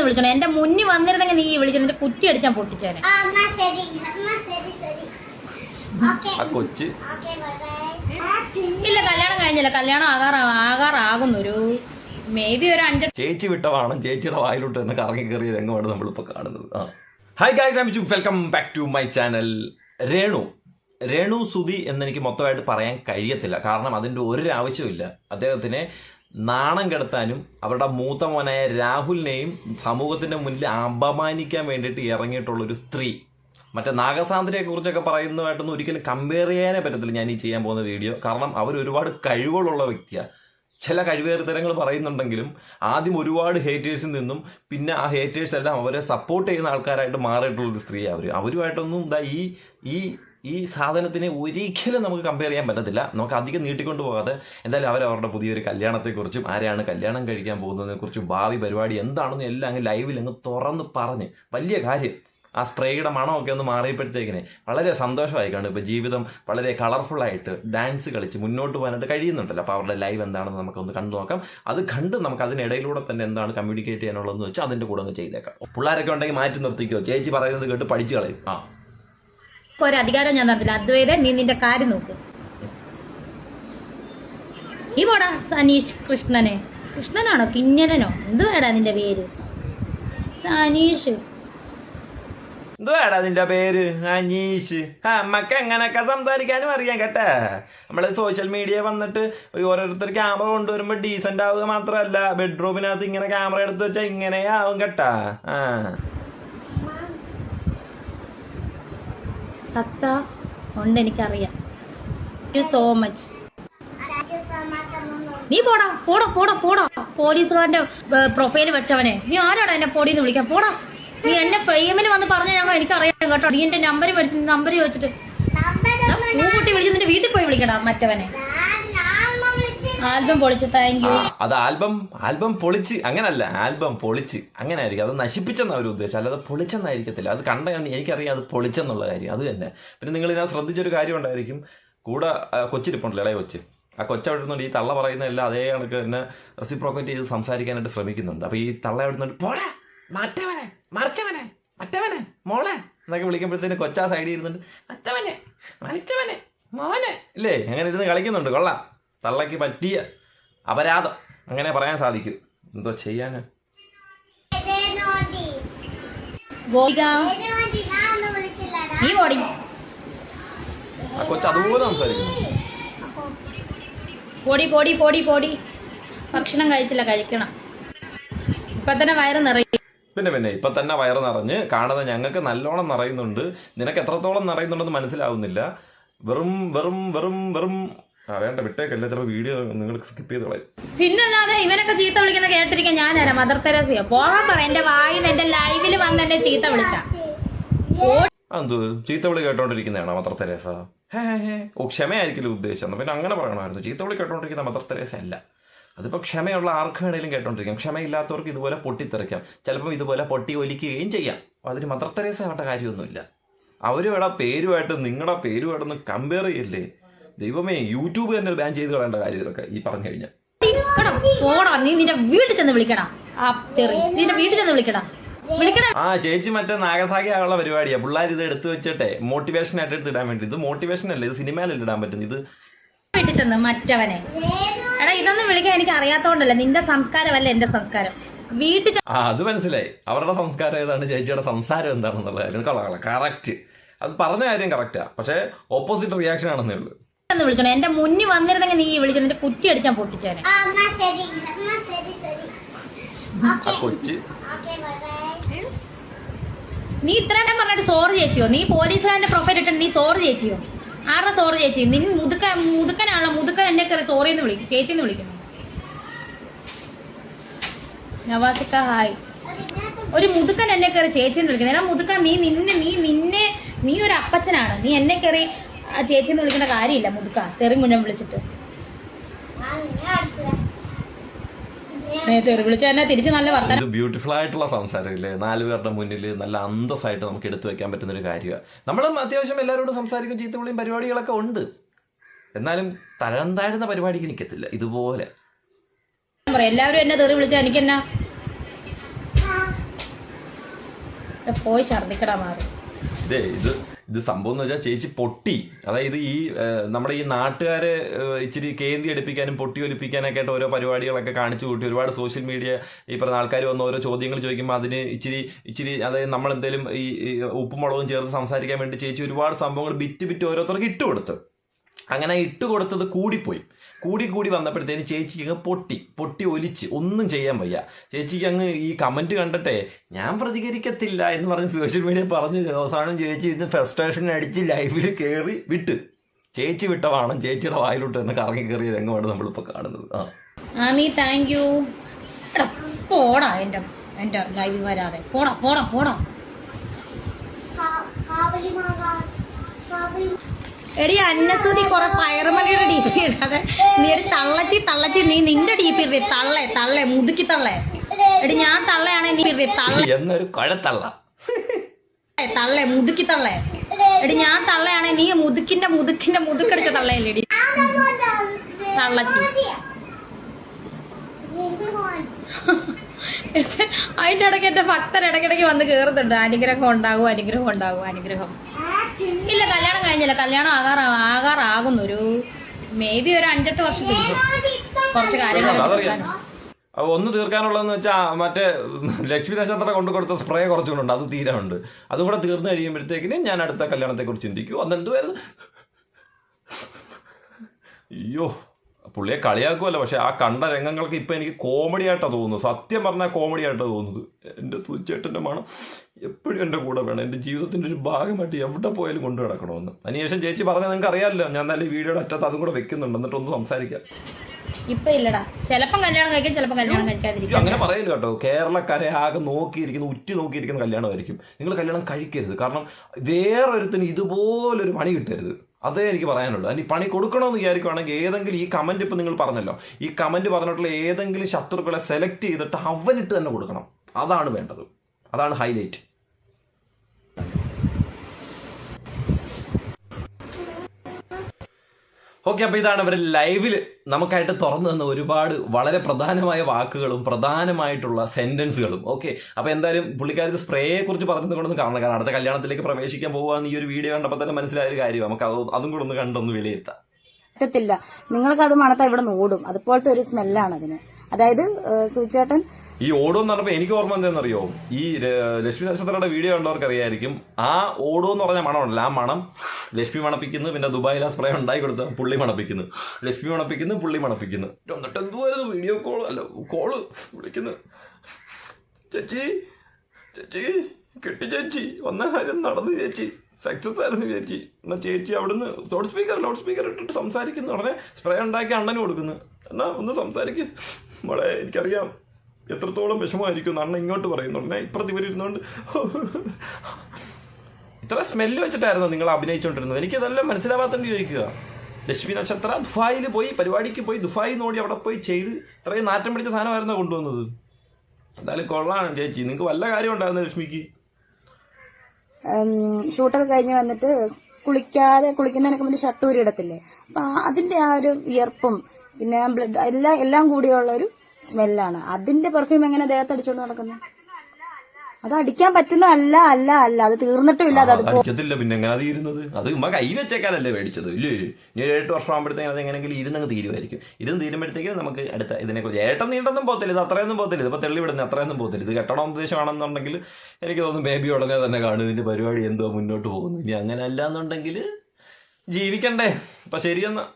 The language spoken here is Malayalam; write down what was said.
എന്ന് വിളിച്ചോണം എന്റെ മുന്നിൽ വന്നിരുന്നെങ്കിൽ നീ വിളിച്ചോ എന്റെ കുറ്റി അടിച്ചാൽ പൊട്ടിച്ചേനെ. ആ, ശരി എന്നാ ശരി ശരി. ഓക്കെ. ആ കൊച്ച്. Okay bye bye. ഇല്ല കല്യാണം കഴിഞ്ഞില്ല. കല്യാണം ആകാറാ ആകാറാകുന്നു ഒരു മേ ബി ഒരു അഞ്ച ചേച്ചി വിട്ട വാണം. ചേച്ചിയുടെ വായിലോട്ട് തന്നെ കറങ്ങി കയറിയ രംഗമാണ് നമ്മളിപ്പോൾ കാണുന്നത്. ആ. Hi guys I Michu welcome back to my channel Renu. Renu Sudhi എന്നെനിക്ക് മൊത്തമായിട്ട് പറയാൻ കഴിയത്തില്ല. കാരണം അതിന്റെ ഒരു ആവശ്യമില്ല അദ്ദേഹത്തിനെ നാണം കെടുത്താനും അവരുടെ മൂത്ത മോനായ രാഹുലിനെയും സമൂഹത്തിന്റെ മുന്നിൽ അപമാനിക്കാൻ വേണ്ടിയിട്ട് ഇറങ്ങിയിട്ടുള്ള ഒരു സ്ത്രീ. മറ്റേ നാഗസാന്ദ്രയെ കുറിച്ചൊക്കെ പറയുന്നതായിട്ടൊന്നും ഒരിക്കലും കമ്പയർ ചെയ്യാനേ പറ്റത്തില്ല ഞാൻ ഈ ചെയ്യാൻ പോകുന്ന വീഡിയോ. കാരണം അവർ ഒരുപാട് കഴിവുകളുള്ള വ്യക്തിയാണ് ചില കഴിവേറിത്തരങ്ങൾ പറയുന്നുണ്ടെങ്കിലും ആദ്യം ഒരുപാട് ഹേറ്റേഴ്സിൽ നിന്നും പിന്നെ ആ ഹേറ്റേഴ്സ് എല്ലാം അവരെ സപ്പോർട്ട് ചെയ്യുന്ന ആൾക്കാരായിട്ട് മാറിയിട്ടുള്ളൊരു സ്ത്രീ അവർ അവരുമായിട്ടൊന്നും ഇതാ ഈ ഈ ഈ സാധനത്തിന് ഒരിക്കലും നമുക്ക് കമ്പയർ ചെയ്യാൻ പറ്റത്തില്ല. നമുക്ക് അധികം നീട്ടിക്കൊണ്ട് പോകാതെ എന്തായാലും അവർ അവരുടെ പുതിയൊരു കല്യാണത്തെക്കുറിച്ചും ആരെയാണ് കല്യാണം കഴിക്കാൻ പോകുന്നതിനെക്കുറിച്ചും ഭാവി പരിപാടി എന്താണെന്ന് എല്ലാം അങ്ങ് ലൈവിൽ അങ്ങ് തുറന്ന് പറഞ്ഞ്. വലിയ കാര്യം. ആ സ്പ്രേയുടെ മണമൊക്കെ ഒന്ന് മാറിയപ്പോഴത്തേക്കിനെ വളരെ സന്തോഷമായി ഇപ്പോൾ ജീവിതം വളരെ കളർഫുള്ളായിട്ട് ഡാൻസ് കളിച്ച് മുന്നോട്ട് പോകാനായിട്ട് കഴിയുന്നുണ്ടല്ലോ. അപ്പോൾ അവരുടെ ലൈവ് എന്താണെന്ന് നമുക്കൊന്ന് കണ്ടു നോക്കാം. അത് കണ്ട് നമുക്ക് അതിനിടയിലൂടെ തന്നെ എന്താണ് കമ്മ്യൂണിക്കേറ്റ് ചെയ്യാനുള്ളതെന്ന് വെച്ചാൽ അതിന്റെ കൂടെ ഒന്ന് ചെയ്തേക്കാം. പിള്ളേരൊക്കെ ഉണ്ടെങ്കിൽ മാറ്റി നിർത്തിക്കോ. ചേച്ചി പറയുന്നത് കേട്ട് പഠിച്ചു കളയും. ആ. ഒരു അധികാരം ഞാൻ തന്നില്ല അദ്വൈത നീ നിന്റെ കാര്യം നോക്ക്. ഈ പോടാ സനീഷ് കൃഷ്ണനെ. കൃഷ്ണനാണോ? കിഞ്ഞരനോ വേടാ നിന്റെ പേര്? സനീഷ്. എന്തുവാടാ നിന്റെ പേര്? അനീഷ് ആ അമ്മയ്ക്ക് എങ്ങനെയൊക്കെ സംസാരിക്കാനും അറിയാം കേട്ടാ. നമ്മൾ സോഷ്യൽ മീഡിയ വന്നിട്ട് ഓരോരുത്തർ ക്യാമറ കൊണ്ടുവരുമ്പോ ഡീസന്റ് ആവുക മാത്രമല്ല ബെഡ്റൂമിനകത്ത് ഇങ്ങനെ ക്യാമറ എടുത്തു വെച്ചാൽ ഇങ്ങനെ ആവും കേട്ടാ. ആ. തത്ത ഉണ്ട് എനിക്കറിയാം so much thank you so much നീ പോടാ പോടാ പോടാ പോടാ. പോലീസുകാരന്റെ പ്രൊഫൈൽ വെച്ചവനെ. നീ ആരാടാ എന്നെ പൊടിന്ന് വിളിക്കാൻ? പോടാ. നീ എന്റെ പേയ്മെന്റ് വന്ന് പറഞ്ഞ ഞങ്ങൾ എനിക്കറിയാം കേട്ടോ. നീ എന്റെ നമ്പർ മേടിച്ച് നമ്പർ ചോദിച്ചിട്ട്. പൂക്കുട്ടി വിളിച്ച് നിന്റെ വീട്ടിൽ പോയി വിളിക്കടാ മറ്റവനെ. ആൽബം പൊളിച്ച് താങ്ക് യു അത് ആൽബം ആൽബം പൊളിച്ച് അങ്ങനല്ല ആൽബം പൊളിച്ച്. അങ്ങനെ ആയിരിക്കും അത് നശിപ്പിച്ചെന്ന ഒരു ഉദ്ദേശം. അല്ലാതെ പൊളിച്ചെന്നായിരിക്കത്തില്ല. അത് കണ്ട എനിക്കറിയാം അത് പൊളിച്ചെന്നുള്ള കാര്യം. അത് തന്നെ. പിന്നെ നിങ്ങൾ ഇതിനകത്ത് ശ്രദ്ധിച്ചൊരു കാര്യം ഉണ്ടായിരിക്കും. കൂടെ കൊച്ചിരിപ്പുണ്ടല്ലോ ഇളയ കൊച്ച്. ആ കൊച്ചവിടുന്നുണ്ട് ഈ തള്ള പറയുന്ന എല്ലാം അതേ കണക്ക് തന്നെ റെസിപ്രോക്കേറ്റ് ചെയ്ത് സംസാരിക്കാനായിട്ട് ശ്രമിക്കുന്നുണ്ട്. അപ്പൊ ഈ തള്ള അവിടെ നിന്നുണ്ട് പോടാ മറ്റവനെ മറിച്ചവനെ മറ്റവനെ മോളെ എന്നൊക്കെ വിളിക്കുമ്പോഴത്തേന് കൊച്ചാ സൈഡിൽ ഇരുന്നുണ്ട് മറ്റവനെ മറിച്ചവനെ മോനെ ഇല്ലേ? അങ്ങനെ ഇരുന്ന് കളിക്കുന്നുണ്ട്. കൊള്ളാം. തള്ളയ്ക്ക് പറ്റിയ അപരാധം. അങ്ങനെ പറയാൻ സാധിക്കും. എന്തോ ചെയ്യാന്? കൊച്ചു അതുപോലെ സംസാരിക്കുന്നു. പൊടി പൊടി പൊടി പൊടി. ഭക്ഷണം കഴിച്ചില്ല കഴിക്കണം. ഇപ്പൊ തന്നെ വയറ് നിറയും. പിന്നെ പിന്നെ ഇപ്പൊ തന്നെ വയറ് നിറഞ്ഞ് കാണുന്ന ഞങ്ങൾക്ക് നല്ലോണം നിറയുന്നുണ്ട്. നിനക്ക് എത്രത്തോളം നിറയുന്നുണ്ടെന്ന് മനസ്സിലാവുന്നില്ല. വെറും വെറും വെറും വെറും ആ വേണ്ട വിട്ടേക്കല്ല ചിലപ്പോൾ വീഡിയോ നിങ്ങൾ സ്കിപ്പ് ചെയ്ത് കളയും. പിന്നല്ലാതെ ഇവനൊക്കെ ചീത്ത വിളിക്കുന്ന കേട്ടിരിക്കാൻ ഞാനാരാ മദർ തെരേസയോ പോകാൻ പറ എന്റെ വായിൽ എന്റെ ലൈവിൽ വന്ന് എന്നെ ചീത്ത വിളിച്ച. ചീത്ത വിളി കേട്ടോണ്ടിരിക്കുന്നതാണോ മദർ തെരേസ ഹേ ഹേ ഓ ക്ഷമയായിരിക്കില്ല ഉദ്ദേശം. പിന്നെ അങ്ങനെ പറയണമായിരുന്നു. ചീത്ത വിളി കേട്ടോണ്ടിരിക്കുന്ന മദർ തെരേസ അല്ല. അതിപ്പോ ക്ഷമയുള്ള ആർക്ക് വേണേലും കേട്ടോണ്ടിരിക്കാം. ക്ഷമയില്ലാത്തവർക്ക് ഇതുപോലെ പൊട്ടിത്തെറിക്കാം. ചിലപ്പം ഇതുപോലെ പൊട്ടി ഒലിക്കുകയും ചെയ്യാം. അതിന് മദർ തെരേസ ആവേണ്ട കാര്യമൊന്നുമില്ല. അവരുടെ പേരുമായിട്ട് നിങ്ങളുടെ പേരുമായിട്ടൊന്ന് കമ്പയർ ചെയ്യല്ലേ? ദൈവമേ യൂട്യൂബ് തന്നെ ബാൻ ചെയ്ത് കളയേണ്ട കാര്യം ഇതൊക്കെ ഈ പറഞ്ഞു കഴിഞ്ഞാൽ പോടാ നീ നിന്റെ വീട്ടിൽ ചെന്ന് വിളിക്കടാ. ആ തെറി. നിന്റെ വീട്ടിൽ ചെന്ന് വിളിക്കടാ. ആ ചേച്ചി മറ്റേ നാഗസാഗി ആയുള്ള പരിപാടിയാ. പിള്ളേർ ഇത് എടുത്തു വെച്ചിട്ടെ മോട്ടിവേഷൻ ആയിട്ട് എടുത്ത് ഇടാൻ വേണ്ടി. ഇത് മോട്ടിവേഷൻ അല്ല ഇത് സിനിമയിലല്ല ഇടാൻ പറ്റുന്നത്? ഇത് വീട്ടിൽ ചെന്ന് മറ്റവനെ. എടാ ഇതൊന്നും വിളിക്കാൻ എനിക്ക് അറിയാത്തോണ്ടല്ല. നിന്റെ സംസ്കാരമല്ല എന്റെ സംസ്കാരം. വീട്ടിൽ ആ അത് മനസ്സിലായി. അവരുടെ സംസ്കാരം ഏതാണ്? ചേച്ചിയുടെ സംസാരം എന്താണെന്നുള്ള കാര്യം കൊള്ളാം കറക്റ്റ് അത് പറഞ്ഞ കാര്യം കറക്റ്റാ പക്ഷെ ഓപ്പോസിറ്റ് റിയാക്ഷൻ ആണെന്നേ ഉള്ളൂ. ചെന്ന് വിളിച്ചോ എന്റെ മുന്നിൽ വന്നിരുന്നെങ്കിൽ നീ വിളിച്ചു എന്റെ കുറ്റി അടിച്ചാൽ പൊട്ടിച്ചേനെ. ശരി ശരി ശരി. ആ ഓക്കെ. Bye by. നീ ഇത്രയും പറഞ്ഞിട്ട് സോറി ചേച്ചിയോ? നീ പോലീസുകാരന്റെ പ്രൊഫൈൽ ഇട്ടിട്ട് നീ സോറി ചേച്ചിയോ? ആരുടെ സോറി ചേച്ചി? നിൻ മുതുക്ക മുതുക്കനാണല്ലോ മുതുക്കൻ എന്നെ കയറി സോറി എന്ന് വിളിക്കും ചേച്ചി എന്ന് വിളിക്കുന്നു. നവാസിക്ക ഹായ് ഒരു മുതുക്കൻ എന്നെ കയറി ചേച്ചി എന്ന് വിളിക്കുന്നത് മുതുക്കൻ നീ നിന്നെ നീ നിന്നെ നീ ഒരു അപ്പച്ചനാണ്. നീ എന്നെ കയറി ആ ചേച്ചി എന്ന് വിളിക്കേണ്ട കാര്യമില്ല മുതുക്ക. തെറി മുന്നേ വിളിച്ചിട്ട്. വിളിച്ച ബ്യൂട്ടിഫുൾ ആയിട്ടുള്ള സംസാരം ഇല്ലേ? നാലു പേരുടെ മുന്നിൽ നല്ല അന്തസ്സായിട്ട് നമുക്ക് എടുത്തു വെക്കാൻ പറ്റുന്ന ഒരു കാര്യമാണ് നമ്മളും അത്യാവശ്യം എല്ലാവരോടും സംസാരിക്കും ചീത്തവിളിയും പരിപാടികളൊക്കെ ഉണ്ട്. എന്നാലും തരന്താഴ്ന്ന താഴ്ന്ന പരിപാടിക്ക് നിൽക്കത്തില്ല ഇതുപോലെ. എല്ലാവരും എന്നെ തെറി വിളിച്ചാൽ എനിക്കെന്നാ? പോയി ഛർദിക്കടാ മാറി. ഇതേ ഇത് സംഭവം എന്ന് വെച്ചാൽ ചേച്ചി പൊട്ടി. അതായത് ഈ നമ്മുടെ ഈ നാട്ടുകാരെ ഇച്ചിരി കേന്ദ്രി അടുപ്പിക്കാനും പൊട്ടി ഒലിപ്പിക്കാനൊക്കെ ആയിട്ട് ഓരോ പരിപാടികളൊക്കെ കാണിച്ചു കൂട്ടി. ഒരുപാട് സോഷ്യൽ മീഡിയ ഈ പറഞ്ഞ ആൾക്കാർ വന്ന് ഓരോ ചോദ്യങ്ങൾ ചോദിക്കുമ്പോൾ അതിന് ഇച്ചിരി ഇച്ചിരി അതായത് നമ്മൾ എന്തെങ്കിലും ഈ ഈ ഉപ്പും മുളകും ചേർത്ത് സംസാരിക്കാൻ വേണ്ടി ചേച്ചി ഒരുപാട് സംഭവങ്ങൾ ബിറ്റ് ബിറ്റ് ഓരോരുത്തർക്ക് ഇട്ട് കൊടുത്തു. അങ്ങനെ ഇട്ട് കൊടുത്തത് കൂടിപ്പോയി. കൂടി കൂടി വന്നപ്പോഴത്തേന് ചേച്ചിക്ക് അങ്ങ് പൊട്ടി പൊട്ടി ഒലിച്ച് ഒന്നും ചെയ്യാൻ വയ്യ. ചേച്ചിക്ക് അങ്ങ് ഈ കമന്റ് കണ്ടിട്ടെ ഞാൻ പ്രതികരിക്കത്തില്ല എന്ന് പറഞ്ഞ് സോഷ്യൽ മീഡിയ പറഞ്ഞ് അവസാനം ചേച്ചി ഇന്ന് ഫ്രസ്ട്രേഷൻ അടിച്ച് ലൈഫിൽ കയറി വിട്ട്. ചേച്ചി വിട്ട വാണം ചേച്ചിയുടെ വായിലോട്ട് തന്നെ കറങ്ങി കയറിയ രംഗമാണ് നമ്മളിപ്പോൾ കാണുന്നത്. ആ. ആമി താങ്ക് യു പോടാ എന്റെ എന്റെ ലൈവിൽ വരാതെ. പോടാ പോടാ പോടാ. എടി അന്നസുതി കുറെ പയറുമണിയുടെ ഡി പി ഇടാതെ നീ ഒരു തള്ളച്ചി തള്ളച്ചി നീ നിന്റെ ഡി പി ഇടേ തള്ളേ തള്ളേ മുതുക്കി തള്ളേ. എടി ഞാൻ തള്ളയാണെ നീ ഇടേ തള്ളേ. എന്നൊരു കഴത്തള്ള. തള്ളേ മുതുക്കി തള്ളേ. എടി ഞാൻ തള്ളയാണെ നീ മുതുക്കിന്റെ മുതുക്കിന്റെ മുതുക്കടിച്ച തള്ളയല്ലേ എടി? തള്ളച്ചി. അതിന്റെ ഇടയ്ക്ക് എന്റെ ഭക്തർ ഇടയ്ക്കിടയ്ക്ക് വന്ന് കേറുന്നുണ്ട്. അനുഗ്രഹം ഉണ്ടാകും അനുഗ്രഹം ഉണ്ടാകും അനുഗ്രഹം. ഇല്ല കല്യാണം കഴിഞ്ഞില്ല. കല്യാണം ആകാറ ആകാറാകുന്നു. ഒരു മേ ബി ഒരു അഞ്ചെട്ട് വർഷം പിടിക്കും കുറച്ച് കാര്യങ്ങൾ ഒന്ന് തീർക്കാനുള്ളതെന്ന് വെച്ചാൽ മറ്റേ ലക്ഷ്മി നക്ഷത്രം കൊണ്ടു കൊടുത്ത സ്പ്രേ കുറച്ചുകൊണ്ടുണ്ട് അത് തീരാനുണ്ട് അതും കൂടെ തീർന്നു കഴിയുമ്പോഴത്തേക്കിന് ഞാൻ അടുത്ത കല്യാണത്തെക്കുറിച്ച് ചിന്തിക്കൂ. അതെന്തുവായിരുന്നു? അയ്യോ. പുള്ളിയെ കളിയാക്കുമല്ല പക്ഷെ ആ കണ്ട രംഗങ്ങൾക്ക് ഇപ്പം എനിക്ക് കോമഡി ആയിട്ടാണ് തോന്നുന്നത്. സത്യം പറഞ്ഞാൽ കോമഡി ആയിട്ടാ തോന്നുന്നത്. എന്റെ സുചേട്ടന്റെ മണം എപ്പോഴും എന്റെ കൂടെ വേണം. എന്റെ ജീവിതത്തിന്റെ ഒരു ഭാഗമായിട്ട് എവിടെ പോയാലും കൊണ്ടു നടക്കണമെന്ന്. അതിനുശേഷം ചേച്ചി പറഞ്ഞാൽ നിങ്ങൾക്ക് അറിയാമല്ലോ ഞാൻ നല്ല ഈ വീഡിയോയുടെ അറ്റത്ത് അതും കൂടെ വെക്കുന്നുണ്ട്. എന്നിട്ടൊന്ന് സംസാരിക്കാം. ഇപ്പൊ ഇല്ലടാ. ചിലപ്പം കല്യാണം കഴിക്കും ചിലപ്പം കല്യാണം കഴിക്കാതിരിക്കും. അങ്ങനെ പറയല്ലോ കേട്ടോ. കേരളക്കാരെ ആകെ നോക്കിയിരിക്കുന്ന ഉറ്റു നോക്കിയിരിക്കുന്ന കല്യാണമായിരിക്കും. നിങ്ങൾ കല്യാണം കഴിക്കരുത്. കാരണം വേറൊരുത്തിന് ഇതുപോലൊരു പണി കിട്ടരുത്. അതേ എനിക്ക് പറയാനുള്ളൂ. അതിന് പണി കൊടുക്കണമെന്ന് വിചാരിക്കുവാണെങ്കിൽ ഏതെങ്കിലും ഈ കമന്റ് ഇപ്പം നിങ്ങൾ പറഞ്ഞല്ലോ. ഈ കമന്റ് പറഞ്ഞിട്ടുള്ള ഏതെങ്കിലും ശത്രുക്കളെ സെലക്ട് ചെയ്തിട്ട് അവനിട്ട് തന്നെ കൊടുക്കണം. അതാണ് വേണ്ടത്. അതാണ് ഹൈലൈറ്റ് ഓക്കെ അപ്പൊ ഇതാണ് അവർ ലൈവിൽ നമുക്കായിട്ട് തുറന്നു തന്ന ഒരുപാട് വളരെ പ്രധാനമായ വാക്കുകളും പ്രധാനമായിട്ടുള്ള സെന്റൻസുകളും. ഓക്കെ അപ്പൊ എന്തായാലും പുള്ളിക്കാരി സ്പ്രേയെ കുറിച്ച് പറഞ്ഞത് കൊണ്ടൊന്നും കാണണം കാരണം അടുത്ത കല്യാണത്തിലേക്ക് പ്രവേശിക്കാൻ പോകുകയെന്ന് ഈ ഒരു വീഡിയോ കണ്ടപ്പോൾ തന്നെ മനസ്സിലായ ഒരു കാര്യം. നമുക്ക് അത് കൂടെ ഒന്ന് കണ്ടൊന്ന് വിലയിരുത്താം. നിങ്ങൾക്ക് അത് മണത്താ ഇവിടെ ഓടും അതുപോലത്തെ ഒരു സ്മെല്ലാണ് അതിന്. അതായത് സൂചേട്ടൻ ഈ ഓടോ എന്ന് പറഞ്ഞപ്പോൾ എനിക്ക് ഓർമ്മ എന്താണെന്നറിയോ ഈ ലക്ഷ്മി നക്ഷത്രയുടെ വീഡിയോ കണ്ടവർക്ക് അറിയായിരിക്കും. ആ ഓടോ എന്ന് പറഞ്ഞ മണമുണ്ടല്ലോ. ആ മണം ലക്ഷ്മി മണപ്പിക്കുന്നു പിന്നെ ദുബായിൽ ആ സ്പ്രേ ഉണ്ടായി കൊടുത്ത പുള്ളി മണപ്പിക്കുന്നു. ലക്ഷ്മി മണപ്പിക്കുന്നു പുള്ളി മണപ്പിക്കുന്നു. എന്നിട്ട് എന്തുവായിരുന്നു വീഡിയോ കോൾ അല്ല കോൾ വിളിക്കുന്നു. ചേച്ചി ചേച്ചി കെട്ടി ചേച്ചി വന്ന കാര്യം നടന്നു ചേച്ചി സക്സസ് ആയിരുന്നു ചേച്ചി. എന്നാ ചേച്ചി അവിടുന്ന് ലൗഡ് സ്പീക്കർ ലൗഡ് സ്പീക്കർ ഇട്ടിട്ട് സംസാരിക്കുന്നു. ഉടനെ സ്പ്രേ ഉണ്ടാക്കി അണ്ണന് കൊടുക്കുന്നു. എന്നാ ഒന്ന് സംസാരിക്കും. മോളെ എനിക്കറിയാം. എത്രത്തോളം വിഷമമായിരിക്കും അണ്ണൻ ഇങ്ങോട്ട് പറയുന്നുണ്ട്. ഇപ്പുറത്ത് ഇവരിരുന്നുകൊണ്ട് ഇത്ര സ്മെല്ല് വെച്ചിട്ടായിരുന്നു നിങ്ങൾ അഭിനയിച്ചുകൊണ്ടിരുന്നത് എനിക്ക് ഇതെല്ലാം മനസ്സിലാവാത്തോണ്ട് ചോദിക്കുക. ലക്ഷ്മി നക്ഷത്ര ദുഫായിൽ പോയി പരിപാടിക്ക് പോയി ദുഫായി നോടി അവിടെ പോയി ചെയ്ത് ഇത്രയും നാറ്റം പിടിച്ച സാധനമായിരുന്നു കൊണ്ടുവന്നത്? എന്തായാലും കൊള്ളാണ് ചേച്ചി. നിങ്ങൾക്ക് വല്ല കാര്യം ഉണ്ടായിരുന്നു ലക്ഷ്മിക്ക്? ഷൂട്ടൊക്കെ കഴിഞ്ഞ് വന്നിട്ട് കുളിക്കാതെ കുളിക്കുന്നതിനൊക്കെ മുന്നേ ഷട്ടൂരി ഇടത്തില്ലേ അപ്പൊ അതിന്റെ ആ ഒരു വിയർപ്പും പിന്നെ ബ്ലഡ് എല്ലാം എല്ലാം കൂടിയുള്ള ഒരു സ്മെല്ലാണ് അതിന്റെ പെർഫ്യൂം എങ്ങനെ ദേഹത്ത് അടിച്ചോണ്ട് നടക്കുന്നത് അത് അടിക്കാൻ പറ്റുന്ന അല്ല അല്ല. അല്ല അത് തീർന്നിട്ടും ഇല്ല അത് അടിക്കത്തില്ല. പിന്നെ എങ്ങനെ തീരുന്നത്? അത് ഉമ്മ കൈ വെച്ചേക്കാനല്ലേ മേടിച്ചത്. ഇല്ലേ? ഇനി എട്ട് വർഷം ആകുമ്പോഴത്തേക്കും അത് എങ്ങനെയെങ്കിലും ഇരുന്നങ്ങ് തീരുമായിരിക്കും. ഇരുന്ന് തീരുമ്പോഴത്തേക്കും നമുക്ക് അടുത്ത ഇതിനെ ഇതിനെക്കുറിച്ച് ഏട്ടൻ നീണ്ടൊന്നും പോകത്തില്ല. ഇത് അത്രയൊന്നും പോകത്തില്ല. ഇതിപ്പോൾ തെള്ളി വിടുന്നത് അത്രയൊന്നും പോകത്തില്ല. ഇത് കെട്ടണം ഉദ്ദേശമാണെന്നുണ്ടെങ്കിൽ എനിക്ക് തോന്നുന്നു ബേബി ഉടനെ തന്നെ കാണും. ഇതിന്റെ പരിപാടി എന്തോ മുന്നോട്ട് പോകുന്നു. ഇനി അങ്ങനെ അല്ല എന്നുണ്ടെങ്കിൽ ജീവിക്കണ്ടേ. അപ്പം ശരിയെന്നാ.